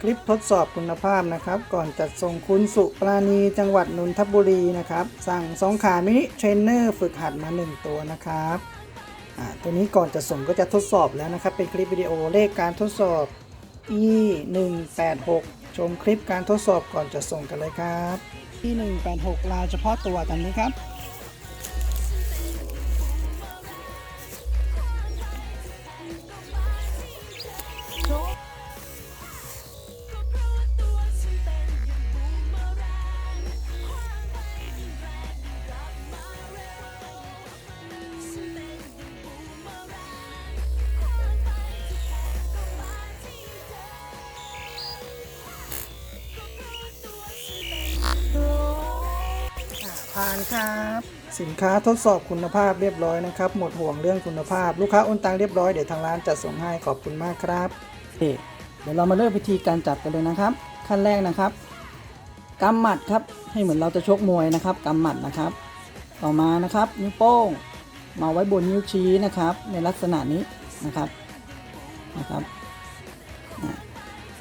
คลิปทดสอบคุณภาพนะครับ ก่อนจัดส่งคุณสุปราณีจังหวัดนนทบุรีนะครับ สั่งสองขามินิเทรนเนอร์ฝึกหัดมา 1 ตัวนะครับตัวนี้ก่อนจะส่งก็จะทดสอบแล้วนะครับ เป็นคลิปวิดีโอเลขการทดสอบ e 1 8 6ชมคลิปการทดสอบก่อนจะส่งกันเลยครับ e 1 8 6ลายเฉพาะตัวกันนี้ครับ ผ่านครับ สินค้าทดสอบคุณภาพเรียบร้อยนะครับ หมดห่วงเรื่องคุณภาพ ลูกค้าโอนตังเรียบร้อย เดี๋ยวทางร้านจัดส่งให้ขอบคุณมากครับเอ๊ะเดี๋ยวเรามาเริ่มวิธีการจับกันเลยนะครับ ขั้นแรกนะครับกำหมัดครับ ให้เหมือนเราจะชกมวยนะครับกำหมัดนะครับ ต่อมานะครับนิ้วโป้งมาไว้บนนิ้วชี้นะครับ ในลักษณะนี้นะครับนะครับ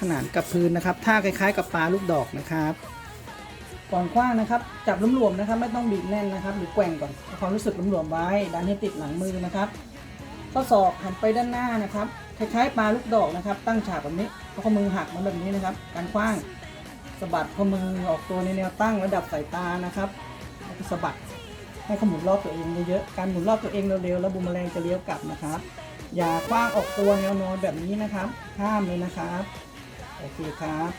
ขนานกับพื้นนะครับท่าคล้ายๆ กับปลาลูกดอกนะครับก่อนคว้างนะครับ จับหลวมๆนะครับ ไม่ต้องบีบแน่นนะครับ หรือแกว่งก่อนความรู้สึกหลวมๆไว้ ดันให้ติดหลังมือนะครับข้อศอกหันไปด้านหน้านะครับคล้ายๆปลาลูกดอกนะครับ ตั้งฉากแบบนี้เอาข้อมือหักมาแบบนี้นะครับ การคว้างสะบัดข้อมือออกตัวในแนวตั้งระดับสายตานะครับแล้วก็สะบัดให้ขมุนรอบตัวเองเยอะๆการหมุนรอบตัวเองเร็วๆแล้วบูมแมลงจะเลี้ยวกลับนะครับ อย่าคว้างออกตัวแนวนอนแบบนี้นะครับ ห้ามเลยนะครับ โอเคครับ